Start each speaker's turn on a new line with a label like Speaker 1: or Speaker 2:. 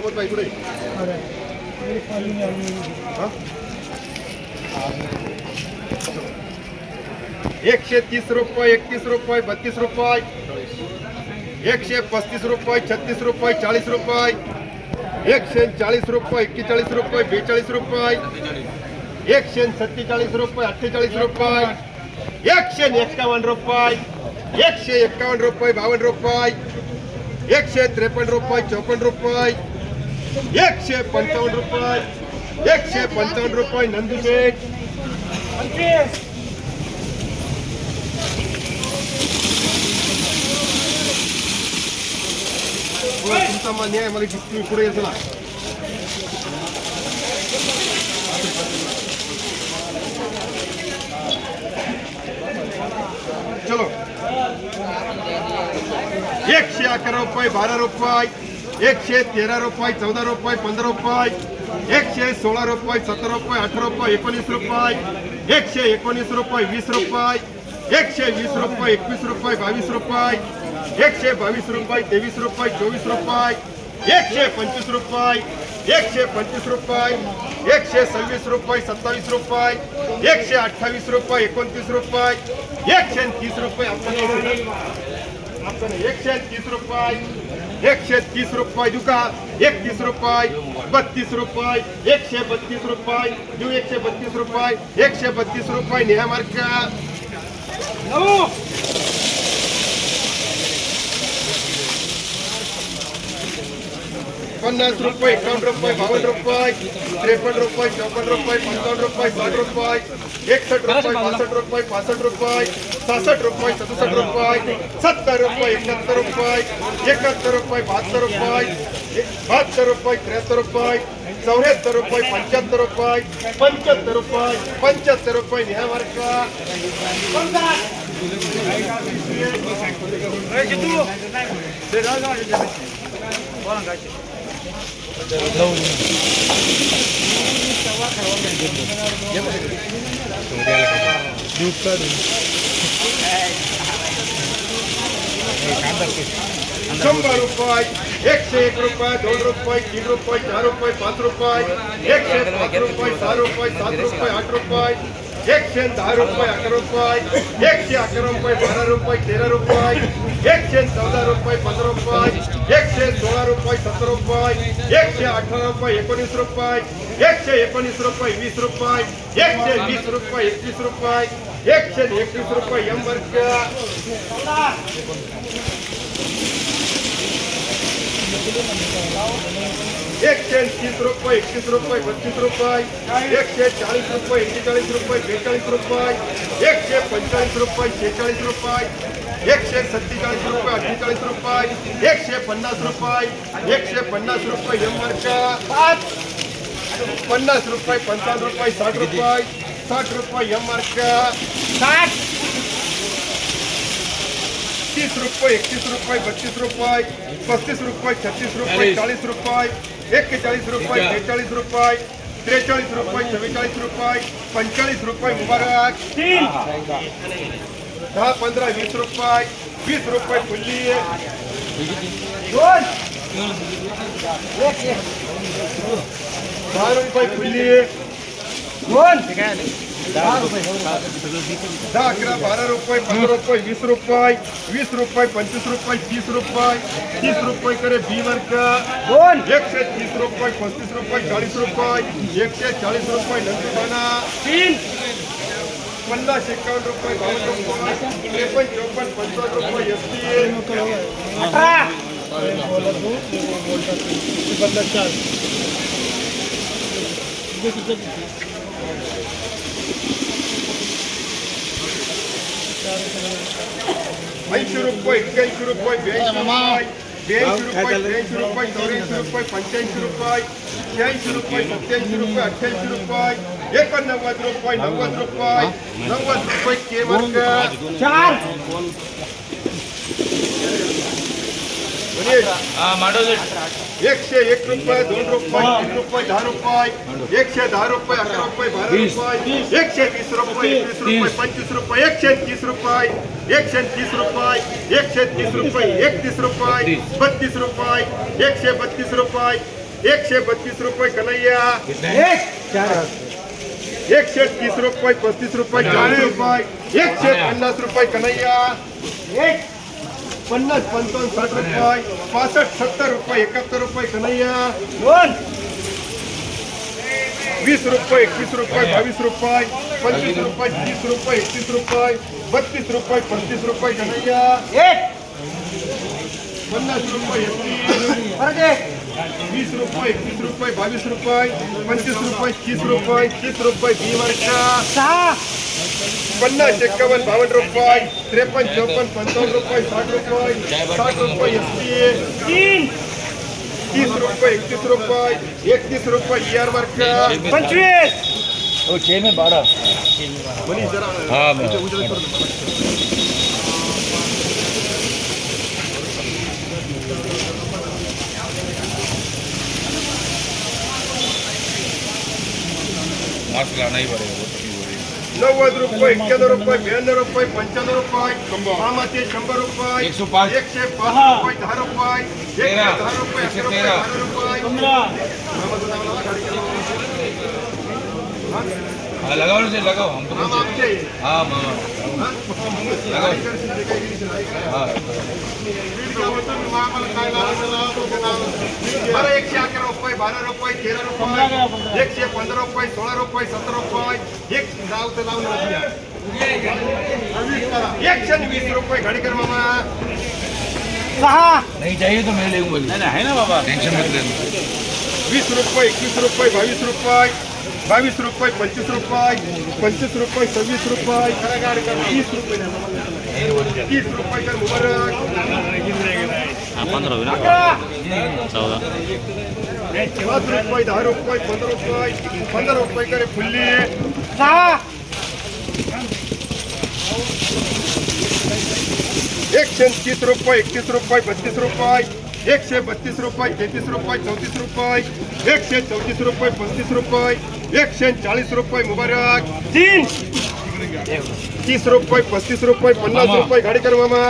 Speaker 1: प्रमोद भाई कुठे? एकशे तीस रुपये, एकतीस रुपये, बत्तीस रुपये. एकशे पस्तीस रुपये, छत्तीस रुपये, चाळीस रुपये. एकशे चाळीस रुपये, एक्केचाळीस रुपये, बेचाळीस रुपये. एकशे सत्तेचाळीस रुपये, अठ्ठेचाळीस रुपये. एकशे एक्कावन्न रुपये. एकशे एक्कावन्न रुपये, बावन्न रुपये. एकशे त्रेपन्न रुपये, चौपन्न रुपये. एकशे पंचावन्न रुपये एकशे पंचावन्न रुपये तुमचा मान्य आहे मला चलो। एकशे अकरा रुपये बारा रुपये। एकशे तेरा रुपये चौदा रुपये पंधरा रुपये एकशे सोळा रुपये सतरा रुपये अठरा रुपये एकोणीस रुपये एकशे एकोणीस रुपये वीस रुपये एकशे वीस रुपये एकवीस रुपये बावीस रुपये एकशे बावीस रुपये तेवीस रुपये चोवीस रुपये एकशे पंचवीस रुपये एकशे पंचवीस रुपये एकशे सव्वीस रुपये सत्तावीस रुपये एकशे अठ्ठावीस रुपये एकोणतीस रुपये एकशे तीस रुपये आपण आपण एकशे तीस रुपये एकशे तीस रुपये दुका एकतीस रुपये, बत्तीस रुपये एकशे बत्तीस रुपये देऊ एकशे बत्तीस रुपये एकशे बत्तीस रुपये नेहा पन्नास रुपये एकावन्न रुपये बावन्न रुपये त्रेपन्न रुपये चौपन्न रुपये पंचावन्न रुपये साठ रुपये एकसष्ट रुपये बासष्ट रुपये पासष्ट रुपये सहासष्ट रुपये सदुसष्ट रुपये सत्तर रुपये एकाहत्तर रुपये एकाहत्तर रुपये बहात्तर रुपये बहात्तर रुपये त्र्याहत्तर रुपये चौऱ्याहत्तर रुपये पंच्याहत्तर रुपये पंच्याहत्तर रुपये पंच्याहत्तर रुपये न्याय मार्ग शंभर रुपये एकशे एक रुपये दोन रुपये तीन रुपये चार रुपये पाच रुपये एकशे पाच रुपये सहा रुपये सात रुपये आठ रुपये एकशे दहा रुपये अकरा रुपये एकशे अकरा रुपये बारा रुपये तेरा रुपये एकशे चौदा रुपये पंधरा रुपये एकशे सोळा रुपये सतरा रुपये एकशे अठरा रुपये, एकोणीस रुपये एकशे एकोणीस रुपये वीस रुपये एकशे वीस रुपये एकवीस रुपये एकशे एकवीस रुपये वर्ग एकशे तीस रुपये एकतीस रुपये बत्तीस रुपये एकशे चाळीस रुपये एक्केचाळीस रुपये बेचाळीस रुपये एकशे पंचेचाळीस रुपये शेहेचाळीस रुपये एकशे सत्तेचाळीस रुपये अठ्ठेचाळीस रुपये एकशे पन्नास रुपये एकशे पन्नास रुपये एम मार्क पन्नास रुपये पंचावन्न रुपये साठ रुपये साठ रुपये एम मार्क साठ. तीस रुपये एकतीस रुपये बत्तीस रुपये पस्तीस रुपये छत्तीस रुपये चाळीस. रुपये एक्केचाळीस रुपये बेचाळीस रुपये त्रेचाळीस रुपये चव्वेचाळीस रुपये पंचेचाळीस रुपये मुबारक. दहा पंधरा वीस रुपये वीस रुपये फुल्ली दोन दहा रुपये फुल्ली दोन दहा अकरा बारा रुपये पंधरा रुपये वीस रुपये वीस रुपये पंचवीस रुपये तीस रुपये तीस रुपये करे बी वर्ग दोन एकशे तीस रुपये पस्तीस रुपये चाळीस रुपये एकशे चाळीस रुपये नंदुबाना। तीन। पन्नास एकावन्न रुपये बावन्न रुपये त्रेपन्न चौपन्न पंचावन्न रुपये एस टी अठरा ऐंशी रुपये एक्क्याऐंशी रुपये ब्याऐंशी रुपये ब्याऐंशी रुपये त्र्याऐंशी रुपये चौऱ्याऐंशी रुपये पंच्याऐंशी रुपये शहाऐंशी रुपये रुपये रुपये रुपये रुपये रुपये एकशे एक रुपये दोन रुपये तीन रुपये दहा रुपये एकशे दहा रुपये अकरा रुपये बारा रुपये एकशे वीस रुपये एकवीस रुपये पंचवीस रुपये एकशे तीस रुपये एकशे तीस रुपये एकशे तीस रुपये एकतीस रुपये बत्तीस रुपये एकशे बत्तीस रुपये एकशे बत्तीस रुपये कन्हैया एकशे तीस रुपये पस्तीस रुपये चाळीस रुपये एकशे पन्नास रुपये कन्हैया एक पन्नास पंचावन्न साठ रुपये पासष्ट सत्तर रुपये एकाहत्तर रुपये कन्हैया वीस रुपये एकवीस रुपये बावीस रुपये पंचवीस रुपये तीस रुपये एकतीस रुपये बत्तीस रुपये पस्तीस रुपये कन्हैया। पन्नास रुपये एकतीस। वीस रुपये एकवीस रुपये बावीस रुपये पंचवीस रुपये तीस रुपये तीस रुपये भीमरच्या पन्नास एक्कावन्न बावन्न रुपये त्रेपन्न चौपन्न पंचावन्न रुपये साठ रुपये साठ रुपये एस तीस रुपये एकतीस रुपये एकतीस रुपये ईआर वर्षा
Speaker 2: पंचवीस.
Speaker 3: वो छः में बारह.
Speaker 1: मनी जरा.
Speaker 3: हाँ, मैं-
Speaker 1: इथे उजळं करून.
Speaker 3: मास्क लाना ही पड़ेगा वो तभी हो रही
Speaker 1: नव्वद रुपये एक्क्याण्णव रुपये ब्याण्णव रुपये पंच्याण्णव रुपये मामाचे शंभर रुपये
Speaker 3: एकशे पाच.
Speaker 1: एकशे पाच रुपये दहा रुपये एकशे
Speaker 3: तेरा.
Speaker 1: दहा रुपये
Speaker 3: एकशे
Speaker 1: अकरा रुपये
Speaker 3: तेरा.
Speaker 1: बारा रुपये मामाचं नाव लावा, गाडी करा.
Speaker 3: हाँ लगाओ ना लगाओ हम तो
Speaker 1: मामा आमचे आहे.
Speaker 3: हाँ मामा
Speaker 1: हा?
Speaker 3: लगाओ
Speaker 1: जे काही गिरीश नाही का?
Speaker 3: हाँ
Speaker 1: बरं एकशे अकरा रुपये बारा रुपये तेरा रुपये एकशे पंधरा रुपये सोळा रुपये सतरा रुपये एक नाव तर लावून राहूया. एकशे आणि वीस रुपये गाडीकर मामा
Speaker 2: सहा
Speaker 3: नहीं चाहिए तो मैं ले लूँगा नहीं है ना बाबा टेंशन मत लेना
Speaker 1: वीस रुपये एकवीस रुपये बावीस रुपये बावीस रुपये पंचवीस रुपये पंचवीस रुपये सव्वीस रुपये तीस रुपये तीस रुपये कर मुबारक पाच रुपये दहा रुपये पंधरा रुपये पंधरा रुपये करे फुल्ली
Speaker 2: सहा
Speaker 1: एकशे तीस रुपये एकतीस रुपये बत्तीस रुपये एकशे बत्तीस रुपये तेहतीस रुपये चौतीस रुपये एकशे चौतीस रुपये पस्तीस रुपये एकशे चाळीस रुपये मुबारक
Speaker 2: तीन
Speaker 1: तीस रुपये पस्तीस रुपये पन्नास
Speaker 3: मामा.
Speaker 1: रुपये गाडी कर मामा